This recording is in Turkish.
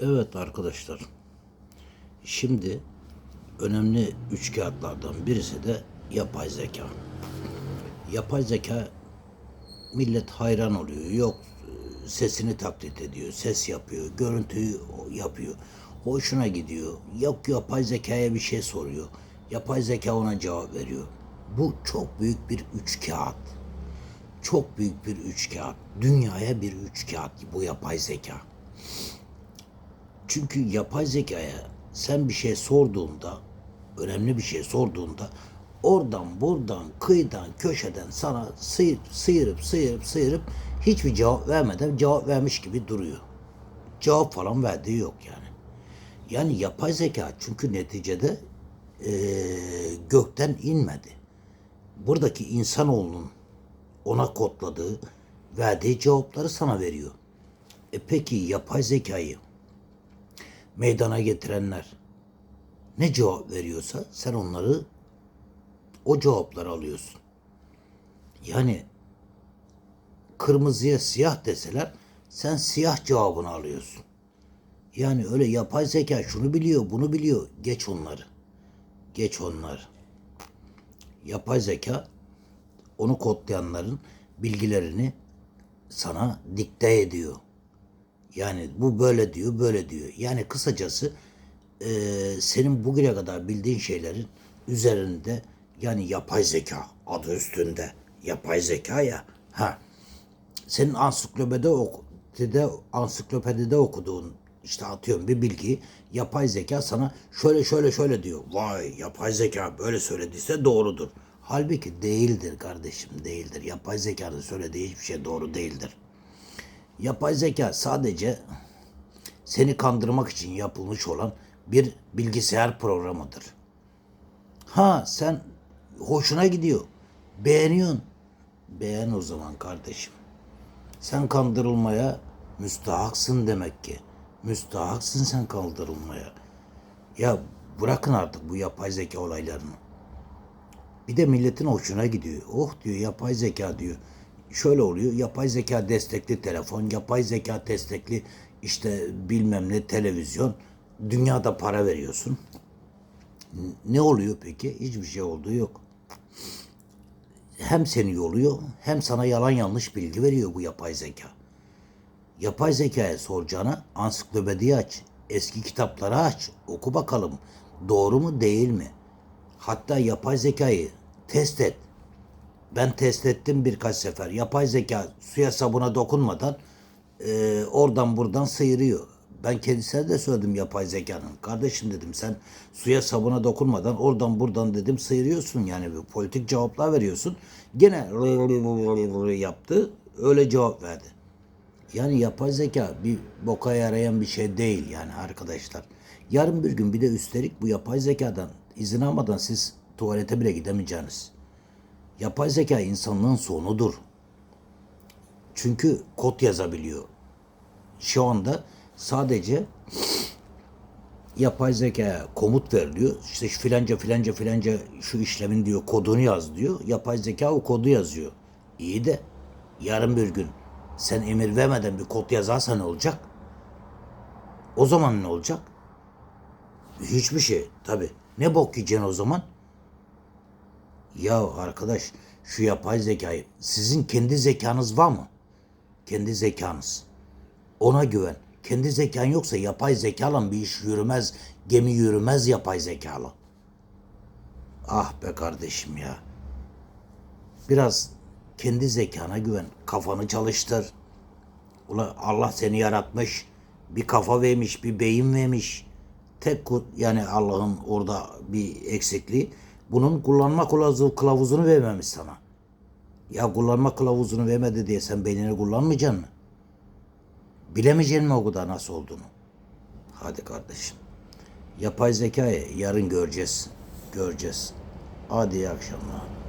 Evet arkadaşlar. Şimdi önemli üç kağıtlardan birisi de yapay zeka. Yapay zeka millet hayran oluyor. Yok sesini taklit ediyor, ses yapıyor, görüntüyü yapıyor. Hoşuna gidiyor. Yok yapay zekaya bir şey soruyor. Yapay zeka ona cevap veriyor. Bu çok büyük bir üç kağıt. Çok büyük bir üç kağıt. Dünyaya bir üç kağıt bu yapay zeka. Çünkü yapay zekaya sen bir şey sorduğunda, önemli bir şey sorduğunda oradan buradan kıyıdan köşeden sana sıyır, sıyırıp sıyırıp sıyırıp hiçbir cevap vermeden cevap vermiş gibi duruyor. Cevap falan verdiği yok yani. Yani yapay zeka çünkü neticede eee, gökten inmedi. Buradaki insanoğlunun ona kodladığı, verdiği cevapları sana veriyor. E peki yapay zekayı meydana getirenler ne cevap veriyorsa sen onları o cevapları alıyorsun. Yani kırmızıya siyah deseler sen siyah cevabını alıyorsun. Yani öyle yapay zeka şunu biliyor, bunu biliyor. Geç onları. Geç onları. Yapay zeka onu kodlayanların bilgilerini sana dikte ediyor. Yani bu böyle diyor, böyle diyor. Yani kısacası eee, senin bugüne kadar bildiğin şeylerin üzerinde yani yapay zeka adı üstünde yapay zeka ya. Ha. Senin ansiklopedide okudide ansiklopedide okuduğun işte atıyorum bir bilgi yapay zeka sana şöyle şöyle şöyle diyor. Vay yapay zeka böyle söylediyse doğrudur. Halbuki değildir kardeşim değildir. Yapay zekanın söylediği hiçbir şey doğru değildir. Yapay zeka sadece seni kandırmak için yapılmış olan bir bilgisayar programıdır. Ha sen hoşuna gidiyor. Beğeniyorsun. Beğen o zaman kardeşim. Sen kandırılmaya müstahaksın demek ki. Müstahaksın sen kandırılmaya. Ya bırakın artık bu yapay zeka olaylarını. Bir de milletin hoşuna gidiyor. Oh diyor yapay zeka diyor. Şöyle oluyor. Yapay zeka destekli telefon, yapay zeka destekli işte bilmem ne televizyon. Dünyada para veriyorsun. Ne oluyor peki? Hiçbir şey olduğu yok. Hem seni yoluyor hem sana yalan yanlış bilgi veriyor bu yapay zeka. Yapay zekaya soracağına ansiklopediyi aç. Eski kitapları aç. Oku bakalım. Doğru mu değil mi? Hatta yapay zekayı test et. Ben test ettim birkaç sefer. Yapay zeka suya sabuna dokunmadan e, oradan buradan sıyırıyor. Ben kendisine de söyledim yapay zekanın. Kardeşim dedim sen suya sabuna dokunmadan oradan buradan dedim sıyırıyorsun. Yani politik cevaplar veriyorsun. Gene yaptı. Öyle cevap verdi. Yani yapay zeka bir boka yarayan bir şey değil yani arkadaşlar. Yarın bir gün bir de üstelik bu yapay zekadan izin almadan siz tuvalete bile gidemeyeceksiniz. Yapay zeka insanlığın sonudur. Çünkü kod yazabiliyor. Şu anda sadece yapay zekaya komut veriliyor. İşte şu filanca filanca filanca şu işlemin diyor kodunu yaz diyor. Yapay zeka o kodu yazıyor. İyi de yarın bir gün sen emir vermeden bir kod yazarsa ne olacak? O zaman ne olacak? Hiçbir şey tabi. Ne bok yiyeceksin o zaman? Ya arkadaş şu yapay zekayı sizin kendi zekanız var mı? Kendi zekanız. Ona güven. Kendi zekan yoksa yapay zekalan bir iş yürümez. Gemi yürümez yapay zekalı. Ah be kardeşim ya. Biraz kendi zekana güven. Kafanı çalıştır. Ula Allah seni yaratmış. Bir kafa vermiş, bir beyin vermiş. Tek yani Allah'ın orada bir eksikliği. Bunun kullanma kılavuzu, kılavuzunu vermemiş sana. Ya kullanma kılavuzunu vermedi diye sen beynini kullanmayacaksın mı? Bilemeyeceksin mi o kadar nasıl olduğunu? Hadi kardeşim. Yapay zekayı yarın göreceğiz. Göreceğiz. Hadi iyi akşamlar.